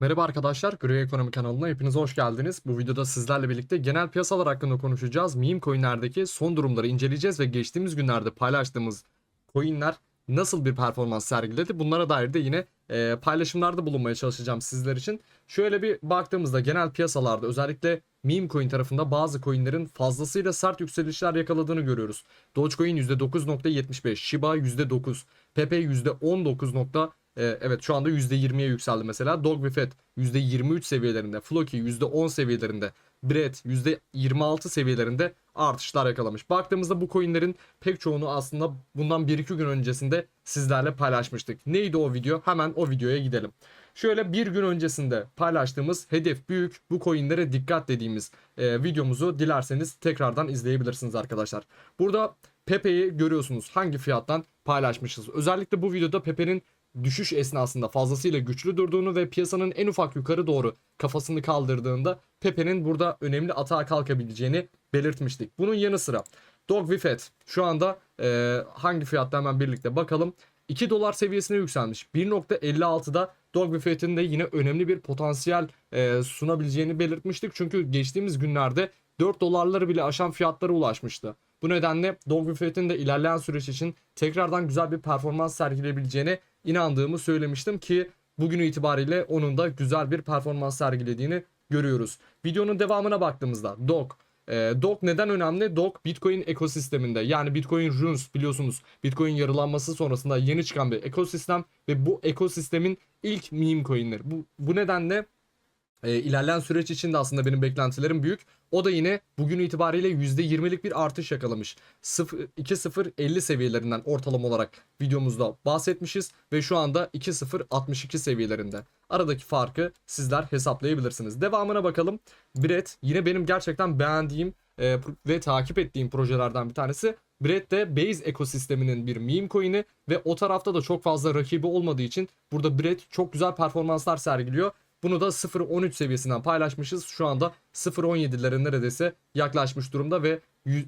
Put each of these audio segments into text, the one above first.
Merhaba arkadaşlar, Gri Ekonomi kanalına hepiniz hoş geldiniz. Bu videoda sizlerle birlikte genel piyasalar hakkında konuşacağız. Meme coinlerdeki son durumları inceleyeceğiz ve geçtiğimiz günlerde paylaştığımız coinler nasıl bir performans sergiledi bunlara dair de yine e, paylaşımlarda bulunmaya çalışacağım sizler için. Şöyle bir baktığımızda genel piyasalarda özellikle meme coin tarafında bazı coinlerin fazlasıyla sert yükselişler yakaladığını görüyoruz. Dogecoin %9.75, Shiba %9, Pepe %19. Ee, evet şu anda %20'ye yükseldi mesela. Dog Fed %23 seviyelerinde. Floki %10 seviyelerinde. Bread %26 seviyelerinde artışlar yakalamış. Baktığımızda bu coinlerin pek çoğunu aslında bundan 1-2 gün öncesinde sizlerle paylaşmıştık. Neydi o video? Hemen o videoya gidelim. Şöyle bir gün öncesinde paylaştığımız hedef büyük bu coinlere dikkat dediğimiz e, videomuzu dilerseniz tekrardan izleyebilirsiniz arkadaşlar. Burada Pepe'yi görüyorsunuz hangi fiyattan paylaşmışız. Özellikle bu videoda Pepe'nin düşüş esnasında fazlasıyla güçlü durduğunu ve piyasanın en ufak yukarı doğru kafasını kaldırdığında Pepe'nin burada önemli atağa kalkabileceğini belirtmiştik. Bunun yanı sıra Dog Fed şu anda e, hangi fiyatta hemen birlikte bakalım. 2 dolar seviyesine yükselmiş. 1.56'da Dog Fed'in de yine önemli bir potansiyel e, sunabileceğini belirtmiştik. Çünkü geçtiğimiz günlerde 4 dolarları bile aşan fiyatlara ulaşmıştı. Bu nedenle Dog Fed'in de ilerleyen süreç için tekrardan güzel bir performans sergileyebileceğine inandığımı söylemiştim ki bugün itibariyle onun da güzel bir performans sergilediğini görüyoruz. Videonun devamına baktığımızda Dog e, Dog neden önemli? Dog Bitcoin ekosisteminde yani Bitcoin Runes biliyorsunuz Bitcoin yarılanması sonrasında yeni çıkan bir ekosistem ve bu ekosistemin ilk meme coinleri. Bu, bu nedenle e, ilerleyen süreç içinde aslında benim beklentilerim büyük. O da yine bugün itibariyle %20'lik bir artış yakalamış. 2.050 seviyelerinden ortalama olarak videomuzda bahsetmişiz ve şu anda 2.062 seviyelerinde. Aradaki farkı sizler hesaplayabilirsiniz. Devamına bakalım. Bread yine benim gerçekten beğendiğim e, ve takip ettiğim projelerden bir tanesi. Bread de Base ekosisteminin bir meme coin'i ve o tarafta da çok fazla rakibi olmadığı için burada Bread çok güzel performanslar sergiliyor. Bunu da 0.13 seviyesinden paylaşmışız. Şu anda 0.17'lere neredeyse yaklaşmış durumda ve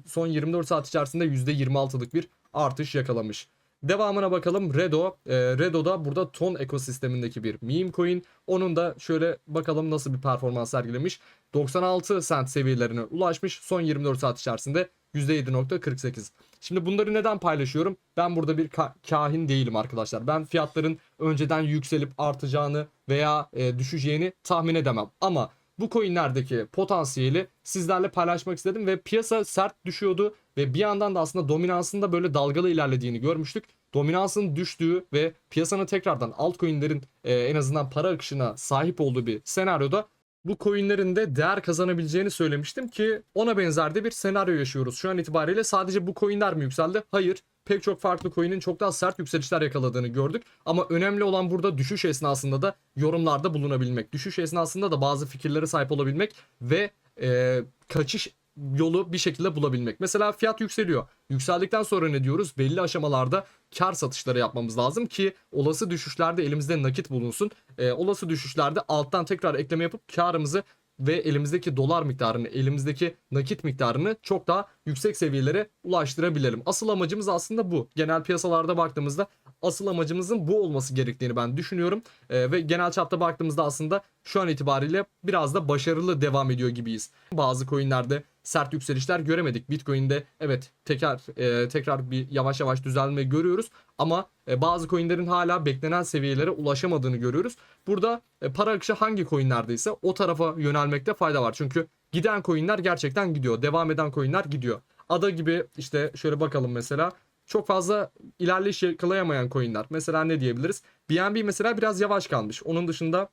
son 24 saat içerisinde %26'lık bir artış yakalamış. Devamına bakalım Redo. E, Redo da burada ton ekosistemindeki bir meme coin. Onun da şöyle bakalım nasıl bir performans sergilemiş. 96 cent seviyelerine ulaşmış. Son 24 saat içerisinde %7.48. Şimdi bunları neden paylaşıyorum? Ben burada bir ka- kahin değilim arkadaşlar. Ben fiyatların önceden yükselip artacağını veya e, düşeceğini tahmin edemem. Ama bu coinlerdeki potansiyeli sizlerle paylaşmak istedim ve piyasa sert düşüyordu ve bir yandan da aslında dominansın da böyle dalgalı ilerlediğini görmüştük. Dominansın düştüğü ve piyasanın tekrardan altcoin'lerin e, en azından para akışına sahip olduğu bir senaryoda bu coinlerin de değer kazanabileceğini söylemiştim ki ona benzer de bir senaryo yaşıyoruz. Şu an itibariyle sadece bu coinler mi yükseldi? Hayır. Pek çok farklı coin'in çok daha sert yükselişler yakaladığını gördük. Ama önemli olan burada düşüş esnasında da yorumlarda bulunabilmek. Düşüş esnasında da bazı fikirlere sahip olabilmek ve e, kaçış yolu bir şekilde bulabilmek. Mesela fiyat yükseliyor. Yükseldikten sonra ne diyoruz? Belli aşamalarda kar satışları yapmamız lazım ki olası düşüşlerde elimizde nakit bulunsun. E, olası düşüşlerde alttan tekrar ekleme yapıp karımızı ve elimizdeki dolar miktarını, elimizdeki nakit miktarını çok daha yüksek seviyelere ulaştırabilelim. Asıl amacımız aslında bu. Genel piyasalarda baktığımızda asıl amacımızın bu olması gerektiğini ben düşünüyorum. Ee, ve genel çapta baktığımızda aslında şu an itibariyle biraz da başarılı devam ediyor gibiyiz. Bazı coinlerde sert yükselişler göremedik. Bitcoin'de evet tekrar e, tekrar bir yavaş yavaş düzelme görüyoruz ama e, bazı coinlerin hala beklenen seviyelere ulaşamadığını görüyoruz. Burada e, para akışı hangi coinlerdeyse o tarafa yönelmekte fayda var. Çünkü giden coinler gerçekten gidiyor. Devam eden coinler gidiyor. Ada gibi işte şöyle bakalım mesela çok fazla ilerleyiş yakalayamayan coinler. Mesela ne diyebiliriz? BNB mesela biraz yavaş kalmış. Onun dışında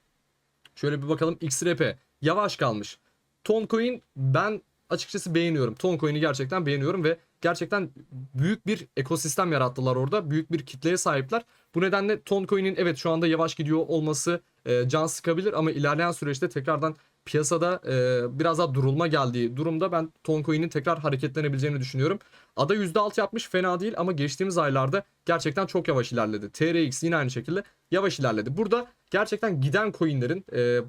şöyle bir bakalım XRP yavaş kalmış. Toncoin ben açıkçası beğeniyorum. Toncoin'i gerçekten beğeniyorum ve gerçekten büyük bir ekosistem yarattılar orada. Büyük bir kitleye sahipler. Bu nedenle Toncoin'in evet şu anda yavaş gidiyor olması e, can sıkabilir ama ilerleyen süreçte tekrardan piyasada e, biraz daha durulma geldiği durumda ben Toncoin'in tekrar hareketlenebileceğini düşünüyorum. Ada %6 yapmış fena değil ama geçtiğimiz aylarda gerçekten çok yavaş ilerledi. TRX yine aynı şekilde yavaş ilerledi. Burada gerçekten giden coinlerin e,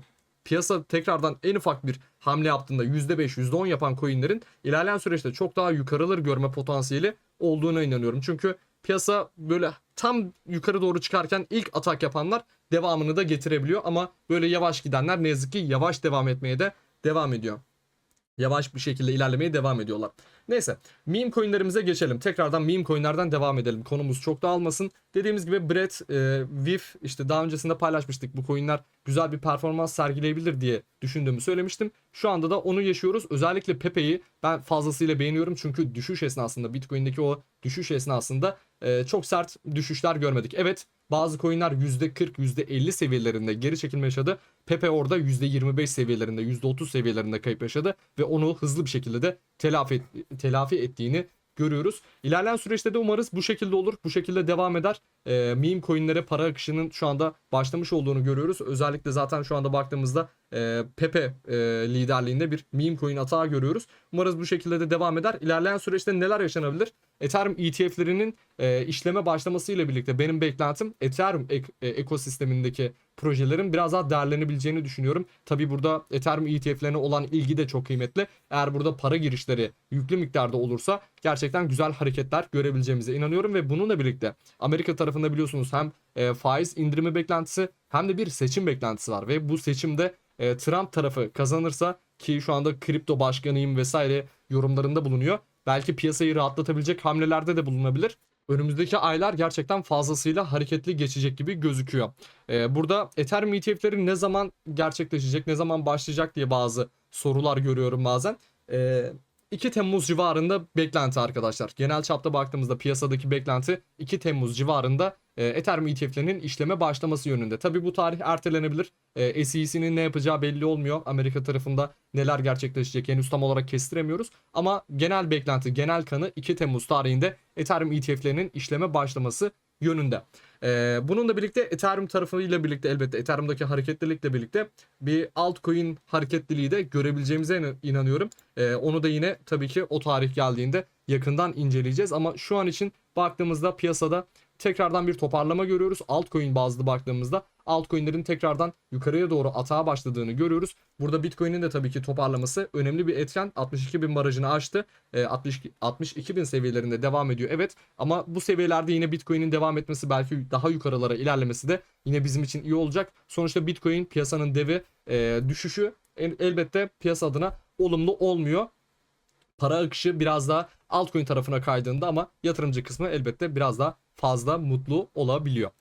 piyasa tekrardan en ufak bir hamle yaptığında %5 %10 yapan coinlerin ilerleyen süreçte çok daha yukarıları görme potansiyeli olduğuna inanıyorum. Çünkü piyasa böyle tam yukarı doğru çıkarken ilk atak yapanlar devamını da getirebiliyor ama böyle yavaş gidenler ne yazık ki yavaş devam etmeye de devam ediyor. Yavaş bir şekilde ilerlemeye devam ediyorlar. Neyse meme coinlerimize geçelim. Tekrardan meme coinlerden devam edelim. Konumuz çok dağılmasın. Dediğimiz gibi Brett, e, Vif işte daha öncesinde paylaşmıştık. Bu coinler güzel bir performans sergileyebilir diye düşündüğümü söylemiştim. Şu anda da onu yaşıyoruz. Özellikle Pepe'yi ben fazlasıyla beğeniyorum. Çünkü düşüş esnasında Bitcoin'deki o düşüş esnasında e, çok sert düşüşler görmedik. Evet bazı coinler %40, %50 seviyelerinde geri çekilme yaşadı. Pepe orada %25 seviyelerinde, %30 seviyelerinde kayıp yaşadı ve onu hızlı bir şekilde de telafi, telafi ettiğini görüyoruz. İlerleyen süreçte de umarız bu şekilde olur. Bu şekilde devam eder. Ee, meme coinlere para akışının şu anda başlamış olduğunu görüyoruz. Özellikle zaten şu anda baktığımızda e, Pepe e, liderliğinde bir meme coin atağı görüyoruz. Umarız bu şekilde de devam eder. İlerleyen süreçte neler yaşanabilir? Ethereum ETF'lerinin e, işleme başlamasıyla birlikte benim beklentim Ethereum ek- e, ekosistemindeki projelerin biraz daha değerlenebileceğini düşünüyorum. Tabi burada Ethereum ETF'lerine olan ilgi de çok kıymetli. Eğer burada para girişleri yüklü miktarda olursa gerçekten güzel hareketler görebileceğimize inanıyorum ve bununla birlikte Amerika tarafında biliyorsunuz hem e, faiz indirimi beklentisi hem de bir seçim beklentisi var ve bu seçimde e, Trump tarafı kazanırsa ki şu anda kripto başkanıyım vesaire yorumlarında bulunuyor. Belki piyasayı rahatlatabilecek hamlelerde de bulunabilir. Önümüzdeki aylar gerçekten fazlasıyla hareketli geçecek gibi gözüküyor. Ee, burada Ethereum ETF'leri ne zaman gerçekleşecek, ne zaman başlayacak diye bazı sorular görüyorum bazen. Ee, 2 Temmuz civarında beklenti arkadaşlar. Genel çapta baktığımızda piyasadaki beklenti 2 Temmuz civarında e, Ethereum ETF'lerinin işleme başlaması yönünde. Tabi bu tarih ertelenebilir. E, SEC'nin ne yapacağı belli olmuyor. Amerika tarafında neler gerçekleşecek henüz tam olarak kestiremiyoruz. Ama genel beklenti, genel kanı 2 Temmuz tarihinde Ethereum ETF'lerinin işleme başlaması yönünde. Ee, bununla birlikte Ethereum tarafıyla birlikte elbette Ethereum'daki hareketlilikle birlikte bir altcoin hareketliliği de görebileceğimize inan- inanıyorum. Ee, onu da yine tabii ki o tarih geldiğinde yakından inceleyeceğiz. Ama şu an için baktığımızda piyasada tekrardan bir toparlama görüyoruz. Altcoin bazlı baktığımızda altcoin'lerin tekrardan yukarıya doğru atağa başladığını görüyoruz. Burada Bitcoin'in de tabii ki toparlaması önemli bir etken. 62 bin barajını aştı. E, 62, 62 bin seviyelerinde devam ediyor. Evet ama bu seviyelerde yine Bitcoin'in devam etmesi belki daha yukarılara ilerlemesi de yine bizim için iyi olacak. Sonuçta Bitcoin piyasanın devi e, düşüşü el- elbette piyasa adına olumlu olmuyor para akışı biraz daha altcoin tarafına kaydığında ama yatırımcı kısmı elbette biraz daha fazla mutlu olabiliyor.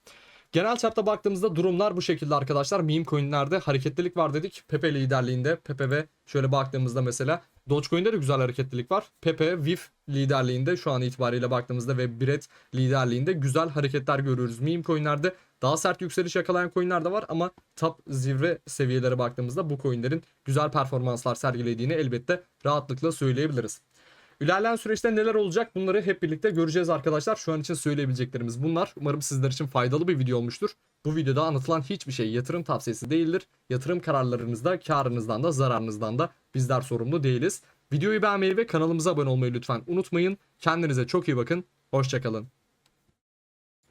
Genel çapta baktığımızda durumlar bu şekilde arkadaşlar. Meme coinlerde hareketlilik var dedik. Pepe liderliğinde. Pepe ve şöyle baktığımızda mesela Dogecoin'de de güzel hareketlilik var. Pepe, VIF liderliğinde şu an itibariyle baktığımızda ve Biret liderliğinde güzel hareketler görüyoruz. Meme coinlerde daha sert yükseliş yakalayan coinler de var ama top zirve seviyelere baktığımızda bu coinlerin güzel performanslar sergilediğini elbette rahatlıkla söyleyebiliriz. İlerleyen süreçte neler olacak bunları hep birlikte göreceğiz arkadaşlar. Şu an için söyleyebileceklerimiz bunlar. Umarım sizler için faydalı bir video olmuştur. Bu videoda anlatılan hiçbir şey yatırım tavsiyesi değildir. Yatırım kararlarınızda karınızdan da zararınızdan da bizler sorumlu değiliz. Videoyu beğenmeyi ve kanalımıza abone olmayı lütfen unutmayın. Kendinize çok iyi bakın. Hoşçakalın.